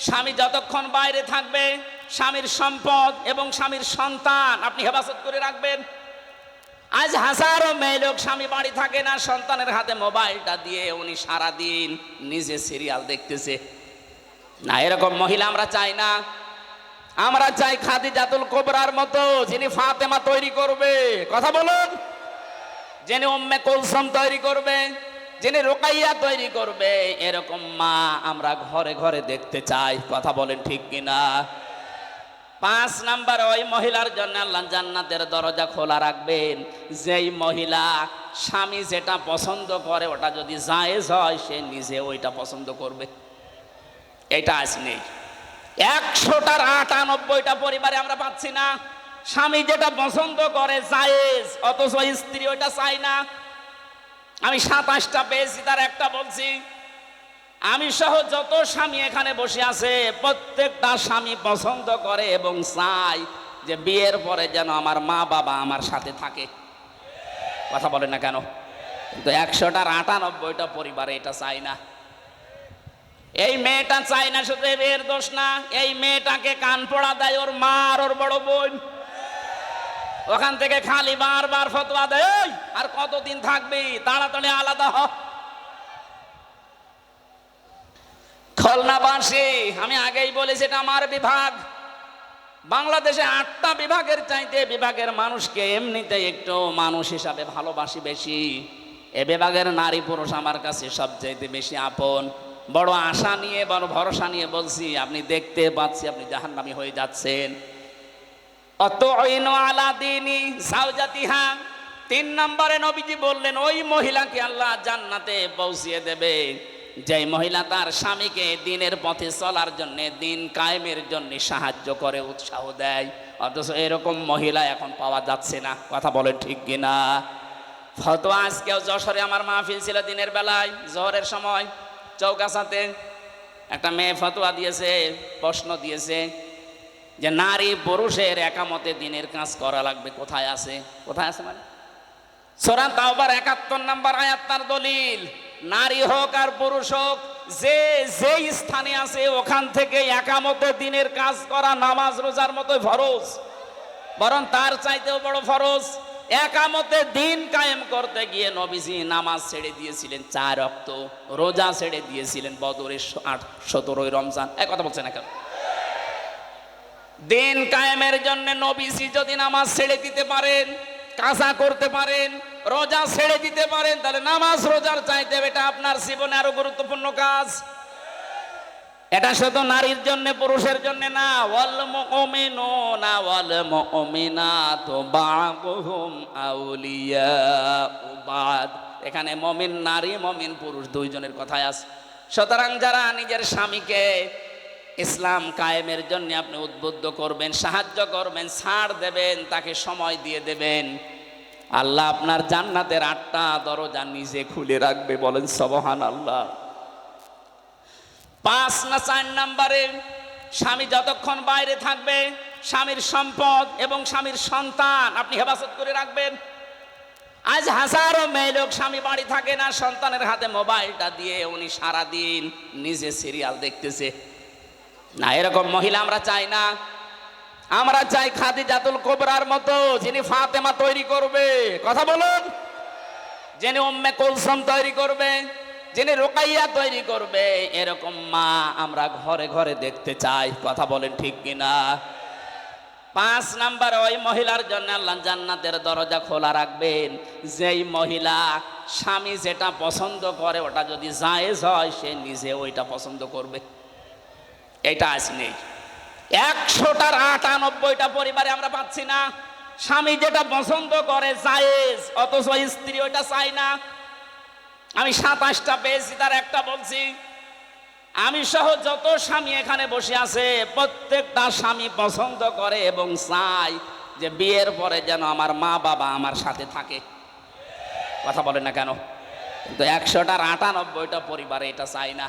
স্বামী যতক্ষণ বাইরে থাকবে, স্বামীর সম্পদ এবং স্বামীর সন্তান আপনি হেফাজত করে রাখবেন। আজ হাজারো মেয়ে লোক স্বামী বাড়ি থাকে না, সন্তানের হাতে মোবাইলটা দিয়ে উনি সারা দিন নিজে সিরিয়াল দেখতেছে। না, এরকম মহিলা আমরা চাই না। আমরা চাই খাদি জাতুল কোবরার মতো যিনি ফাতেমা তৈরি করবে। কথা বলুন। যিনি উম্মে কুলসুম তৈরি করবে। যিনি রোকাইয়া তৈরি করবে, এরকম মা আমরা ঘরে ঘরে দেখতে চাই। কথা বলেন ঠিক কিনা? পাঁচ নাম্বার, ওই মহিলার জন্য আল্লাহ জান্নাতের দরজা খোলা রাখবেন। যেই মহিলা স্বামী যেটা পছন্দ করে, ওটা যদি জায়েজ হয়, সে নিজে ওইটা পছন্দ করবে। এটা আজ নেই। একশোটার আটানব্বইটা পরিবারে আমরা পাচ্ছি না। স্বামী যেটা পছন্দ করে, জায়েজ, অথচ স্ত্রী ওইটা চাই না। আমি সাতাশটা পেয়েছি, তার একটা বলছি। আমি সহ যত স্বামী এখানে বসে আছে, প্রত্যেকটা স্বামী পছন্দ করে এবং চাই যে বিয়ের পরে যেন আমার মা বাবা আমার সাথে থাকে। কথা বলে না কেন? কিন্তু একশোটার আটানব্বইটা পরিবারে এটা চাই না। এই মেয়েটা চাই না শুধু মেয়ের দোষ না, এই মেয়েটাকে কান পড়া দেয় ওর মা আর ওর বড় বোন। ওখান থেকে খালি বারবার ফতোয়া দেয় আর কতদিন থাকবি? তাড়াতাড়ি আলাদা হ। খুলনাবাসী আমি আগেই বলেছি এটা আমার বিভাগ। বাংলাদেশে আটটা বিভাগের চাইতে বিভাগের মানুষকে এমনিতে একটু মানুষ হিসাবে ভালোবাসি বেশি। এ বিভাগের নারী পুরুষ আমার কাছে সবচাইতে বেশি আপন। বড় আশা নিয়ে, বড় ভরসা নিয়ে বলছি, আপনি দেখতে পাচ্ছি আপনি জাহান্নামী হয়ে যাচ্ছেন। তিন নম্বরে নবীজি বললেন, ওই মহিলাকে আল্লাহ জান্নাতে পৌঁছিয়ে দেবে। যেই মহিলা তার স্বামীকে দিনের পথে চলার জন্য, দিন কায়েমের জন্য সাহায্য করে, উৎসাহ দেয়। অথচ এরকম মহিলা এখন পাওয়া যাচ্ছে না। কথা বলেন ঠিক কিনা? ফতোয়া আজকেও যশোরে আমার মাহফিল ছিল দিনের বেলায়, জহরের সময়, চৌকাছাতে। একটা মেয়ে ফতোয়া দিয়েছে, প্রশ্ন দিয়েছে যে নারী পুরুষের একামতে দিনের কাজ করা লাগবে, কোথায় আছে? কোথায় আছে মানে? সোরা তাওবার একাত্তর নাম্বার আয়াত দলিল, নারী হোক আর পুরুষ হোক, যে যে স্থানে আছে, ওখান থেকে একামতে দিনের কাজ করা নামাজ রোজার মতো ফরজ। বরং তার চাইতেও বড় ফরজ একামতে দিন কায়েম করতে গিয়ে নবীজি নামাজ ছেড়ে দিয়েছিলেন চার অক্ত, রোজা ছেড়ে দিয়েছিলেন বদরের আট, সতেরোই রমজান। এক কথা বলছেন এখন দিন কায়েমের জন্য নবীজি যদি নামাজ ছেড়ে দিতে পারেন, কাজা করতে পারেন, রোজা ছেড়ে দিতে পারেন, তাহলে নামাজ রোজার চাইতে এটা আপনার জীবনে আরও গুরুত্বপূর্ণ কাজ। এটা শুধু নারীর জন্য, পুরুষের জন্য না। ওয়াল মুমিনু না ওয়াল মুমিনাতু বা'দুহুম আউলিয়া বা'দ। এখানে মমিন নারী, মমিন পুরুষ দুইজনের কথাই আছে। সুতরাং যারা নিজের স্বামীকে ইসলাম কায়েমের জন্য আপনি উদ্বুদ্ধ করবেন, সাহায্য করবেন, ছাড় দেবেন, তাকে সময় দিয়ে দেবেন। আল্লাহ আপনার জান্নাতের আটটা দরজা নিজে খুলে রাখবে, বলেন সবহান আল্লাহ পাঁচ না চার নাম্বারে, স্বামী যতক্ষণ বাইরে থাকবে, স্বামীর সম্পদ এবং স্বামীর সন্তান আপনি হেফাজত করে রাখবেন। আজ হাজারো মেয়ে লোক স্বামী বাড়ি থাকে না, সন্তানের হাতে মোবাইলটা দিয়ে উনি সারা দিন নিজে সিরিয়াল দেখতেছে। না, এরকম মহিলা আমরা চাই না। আমরা চাই খাদি জাতুল কোবরার মতো যিনি ফাতেমা তৈরি করবে। কথা বলুন। যিনি উম্মে কুলসুম তৈরি করবে, যিনি রোকাইয়া তৈরি করবে, এরকম মা আমরা ঘরে ঘরে দেখতে চাই। কথা বলেন ঠিক কিনা? পাঁচ নাম্বার, ওই মহিলার জন্য আল্লাহ জান্নাতের দরজা খোলা রাখবেন। যেই মহিলা স্বামী যেটা পছন্দ করে, ওটা যদি জায়েজ হয়, সে নিজে ওইটা পছন্দ করবে। এটা আজ নেই। একশোটার আটানব্বইটা পরিবারে আমরা পাচ্ছি না। স্বামী যেটা পছন্দ করে জায়েজ, অথচ স্ত্রী ওইটা চাই না। আমি সাতাশটা পেয়েছি, তার একটা বলছি, আমি সহ যত স্বামী এখানে বসে আছে, প্রত্যেকটা স্বামী পছন্দ করে এবং চাই যে বিয়ের পরে যেন আমার মা বাবা আমার সাথে থাকে। কথা বলে না কেন? কিন্তু একশোটার আটানব্বইটা পরিবারে এটা চাই না।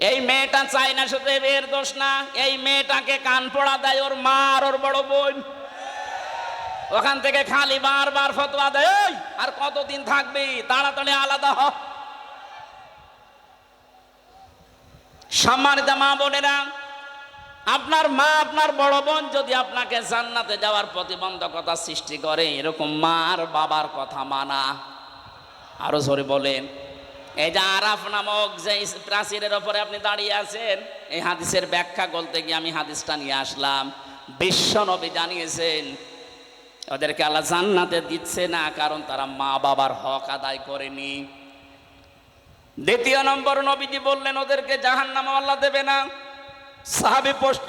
এই মেয়েটা চাই না শুধু মেয়ের দোষ না এই মেয়েটাকে কান পড়া দেয় ওর মা আর ওর বড় বোন। ওখান থেকে খালি বারবার ফতোয়া দেয় "এই, আর কতদিন থাকবি? তাড়াতাড়ি আলাদা হ। সম্মানিত মা বোনেরা আপনার মা আপনার বড় বোন যদি আপনাকে জান্নাতে যাওয়ার প্রতিবন্ধকতা সৃষ্টি করে এরকম মার বাবার কথা মানা। আরও জোরে বলেন। এই যে আরাফ নামক যে প্রাচীরের ওপরে আপনি দাঁড়িয়ে আছেন, এই হাদিসের ব্যাখ্যা বলতে গিয়ে আমি হাদিসটা নিয়ে আসলাম। বিশ্ব নবী জানিয়েছেন, ওদেরকে আল্লাহ জান্নাতে দিচ্ছে না কারণ তারা মা বাবার হক আদায় করেনি। দ্বিতীয় নম্বর নবীজি বললেন, ওদেরকে জাহান্নাম আল্লাহ দেবে না। সাহাবি প্রশ্ন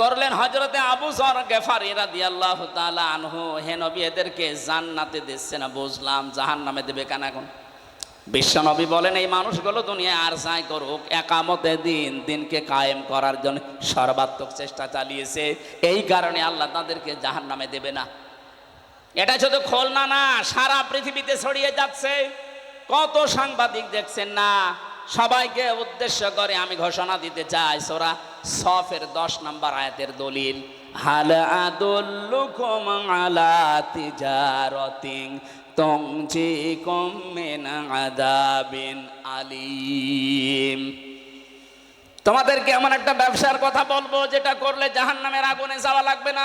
করলেন হজরতে আবু জর গেফারি আল্লাহ তাআলা আনহু, হে নবী এদেরকে জান্নাতে দিচ্ছে না? বুঝলাম, জাহান্নামে দেবে কেন এখন? বিশ্ব নবী বলেন, এই মানুষগুলো দুনিয়ায় আর যাই করুক, একামতে দিন, দিনকে কায়েম করার জন্য সর্বাত্মক চেষ্টা চালিয়েছে। এই কারণে আল্লাহ তাদেরকে জাহান্নামে দেবে না। এটা শুধু খুলনা না, সারা পৃথিবীতে ছড়িয়ে যাচ্ছে। কত সাংবাদিক দেখছেন না, সবাইকে উদ্দেশ্য করে আমি ঘোষণা দিতে চাই, সোরা সফের দশ নম্বর আয়াতের দলিল। হাল আদুল্লুকুম আলা তিজারতিন তুমজিকুম মিন আদাবিন আলিম। তোমাদেরকে এমন একটা ব্যবসার কথা বলব যেটা করলে জাহান্নামের আগুনে যাওয়া লাগবে না।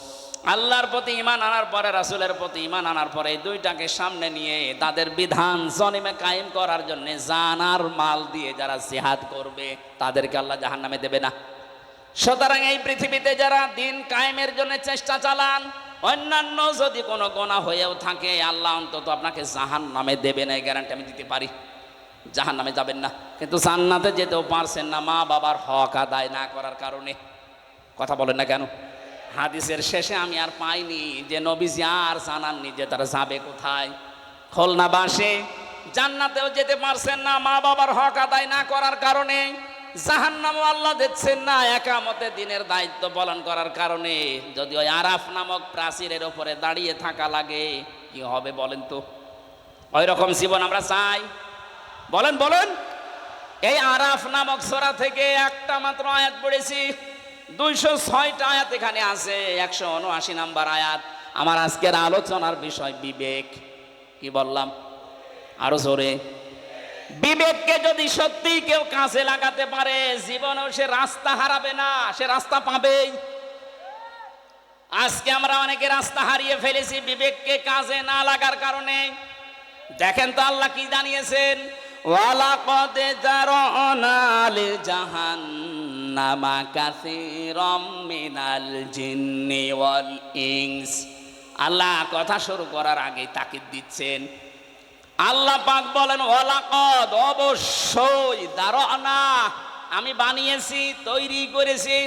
আল্লাহর প্রতি ইমান আনার পরে, রাসূলের প্রতি ইমান আনার পরে এই দুইটাকে সামনে নিয়ে তাদের বিধান জনিমে কায়েম করার জন্য জানার মাল দিয়ে যারা জিহাদ করবে, তাদেরকে আল্লাহ জাহান্নামে দেবে না। সুতরাং এই পৃথিবীতে যারা দিন কায়েমের জন্য চেষ্টা চালান, অন্যান্য যদি কোনো গোনা হয়েও থাকে, আল্লাহ অন্তত আপনাকে জাহান নামে দেবে না, এই গ্যারান্টি আমি দিতে পারি। জাহান নামে যাবেন না। কিন্তু জান্নাতে যেতেও পারছেন না মা বাবার হক আদায় না করার কারণে। কথা বলেন না কেন? হাদিসের শেষে আমি আর পাইনি যে নবীজি আর জানাননি যে তারা যাবে কোথায়। খুলনাবাসে, জান্নাতেও যেতে পারছেন না মা বাবার হক আদায় না করার কারণে, জাহান্নামও আল্লাহ দিচ্ছেন না, একামতে দিনের দায়িত্ব পালন করার কারণে। যদি ওই আরাফ নামক প্রাচীরের ওপরে দাঁড়িয়ে থাকা লাগে, কি হবে বলেন তো? ওই রকম জীবন আমরা চাই। বলেন বলেন। এই আরাফ নামক সোরা থেকে একটা মাত্র আয়াত পড়েছি। দুইশো ছয়টা আয়াত এখানে আছে, একশো উনআশি নাম্বার আয়াত। আমার আজকের আলোচনার বিষয় বিবেক। কি বললাম? আরও জোরে। বিবেককে যদি সত্যি কেউ কাজে লাগাতে পারে সে রাস্তা হারাবে না, সে রাস্তা পাবেই। আজকে আমরা অনেকে রাস্তা হারিয়ে ফেলেছি বিবেককে কাজে না লাগার কারণে। দেখেন তো আল্লাহ কি জানিয়েছেন? জারনা লিজাহান্নামা কাসীরাম মিনাল জিন্নি ওয়াল ইনস আল্লাহ কথা শুরু করার আগেই তাকিদ দিচ্ছেন। আল্লাহ পাক বলেন, ওয়ালাকদ অবশ্যই দারনা আমি বানিয়েছি, তৈরি করেছি,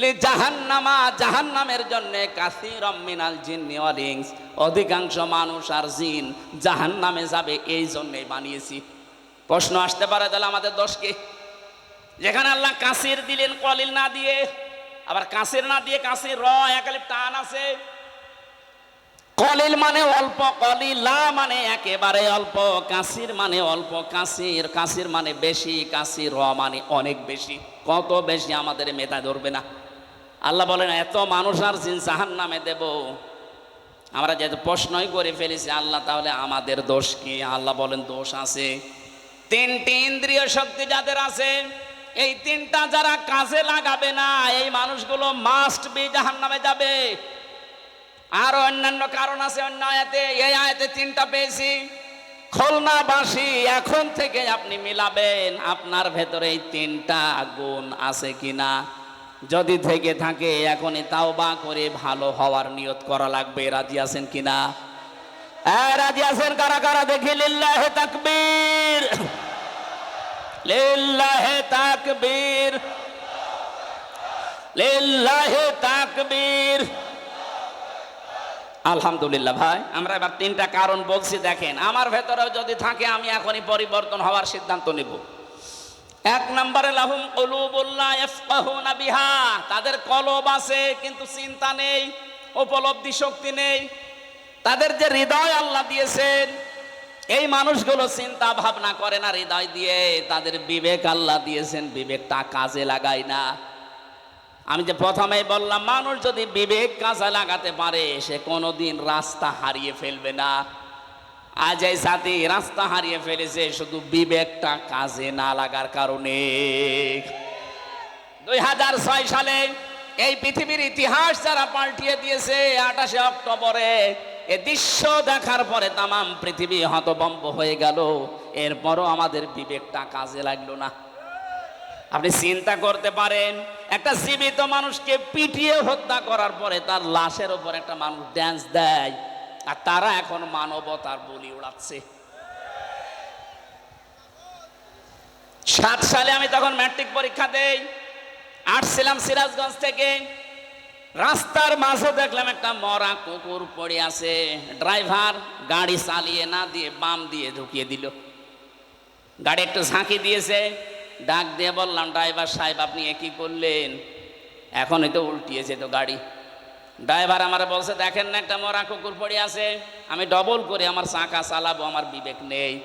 লি জাহান্নামা, জাহান্নামের জন্য কাসীরাম মিনাল জিন্নি ওয়াল ইনস। অধিকাংশ মানুষ আর জিন জাহান্নামে যাবে, এই জন্যই বানিয়েছি। প্রশ্ন আসতে পারে তাহলে আমাদের দোষ কি? যেখানে আল্লাহ কাসির দিলেন, কলিল না দিয়ে। আবার কাসির না দিয়ে কাসির র একালিপ টান আছে। কলিল মানে অল্প, কলিলা মানে একেবারে অল্প। কাসির মানে অল্প, কাসির কাসির মানে বেশি, কাসির র মানে অনেক বেশি। কত বেশি আমাদের মেধা ধরবে না। আল্লাহ বলেন, এত মানুষ আর জিন জাহান নামে দেব। আমরা যেহেতু প্রশ্নই করে ফেলেছি, আল্লাহ তাহলে আমাদের দোষ কি? আল্লাহ বলেন, দোষ আছে। তিনটি ইন্দ্রিয় শক্তি যাদের আছে এই তিনটা যারা কাজে লাগাবে না, এই মানুষগুলো মাস্ট বি জাহান নামে যাবে। আর অন্যান্য কারণ আছে অন্য আয়াতে, এই আয়াতে তিনটা পেয়েছি। খুলনাবাসী, এখন থেকে আপনি মিলাবেন, আপনার ভেতরে এই তিনটা গুণ আছে কিনা। যদি থেকে থাকে, এখনই তাও বা করে ভালো হওয়ার নিয়ত করা লাগবে। রাজি আছেন কিনা? হ্যাঁ রাজি আছেন কারা কারা? দেখি লিল্লাহে তাকবীর। লিল্লাহে তাকবীর। লিল্লাহে তাকবীর। আলহামদুলিল্লাহ ভাই, আমরা এবার তিনটা কারণ বলছি, দেখেন। আমার ভেতরেও যদি থাকে, আমি এখনই পরিবর্তন হওয়ার সিদ্ধান্ত নেব। এক নম্বরে, লাহুম কলুবুল্লাহ ইফকাহুনা বিহা। তাদের কলব আছে, কিন্তু চিন্তা নেই, উপলব্ধি শক্তি নেই। তাদের যে হৃদয় আল্লাহ দিয়েছেন এই মানুষগুলো চিন্তা ভাবনা করে না, হৃদয় দিয়ে তাদের বিবেক আল্লাহ দিয়েছেন, বিবেকটা কাজে লাগায় না। আমি যে প্রথমেই বললাম, মানুষ যদি বিবেক কাজে লাগাতে পারে, সে কোনোদিন রাস্তা হারিয়ে ফেলবে না। আজ এই জাতি রাস্তা হারিয়ে ফেলেছে, শুধু বিবেকটা কাজে না লাগার কারণে। দুই হাজার ছয় সালে এই পৃথিবীর ইতিহাস যারা পাল্টিয়ে দিয়েছে, আঠাশে অক্টোবরে এ দৃশ্য দেখার পরে তামাম পৃথিবী হতবম্ব হয়ে গেল। এরপরও আমাদের বিবেকটা কাজে লাগল না। আপনি চিন্তা করতে পারেন, একটা জীবিত মানুষকে পিটিয়ে হত্যা করার পরে তার লাশের ওপর একটা মানুষ ড্যান্স দেয়, আর তারা এখন মানবতার বলি উড়াচ্ছে। সাত সালে আমি তখন ম্যাট্রিক পরীক্ষা দেই আসছিলাম সিরাজগঞ্জ থেকে। রাস্তার মাঝে দেখলাম একটা মরা কুকুর পড়ে আছে। ড্রাইভার গাড়ি চালিয়ে না দিয়ে বাম দিয়ে ঢুকিয়ে দিল। গাড়ি একটু ঝাঁকি দিয়েছে। ডাক দিয়ে বললাম, ড্রাইভার সাহেব, আপনি এ কি করলেন? এখনই তো উল্টিয়েছে তো গাড়ি। ড্রাইভার আমার বলছে, দেখেন না একটা মরা কুকুর পড়ে আছে। আমি ডবল করে আমার চাকা চালাবো, আমার বিবেক নেই।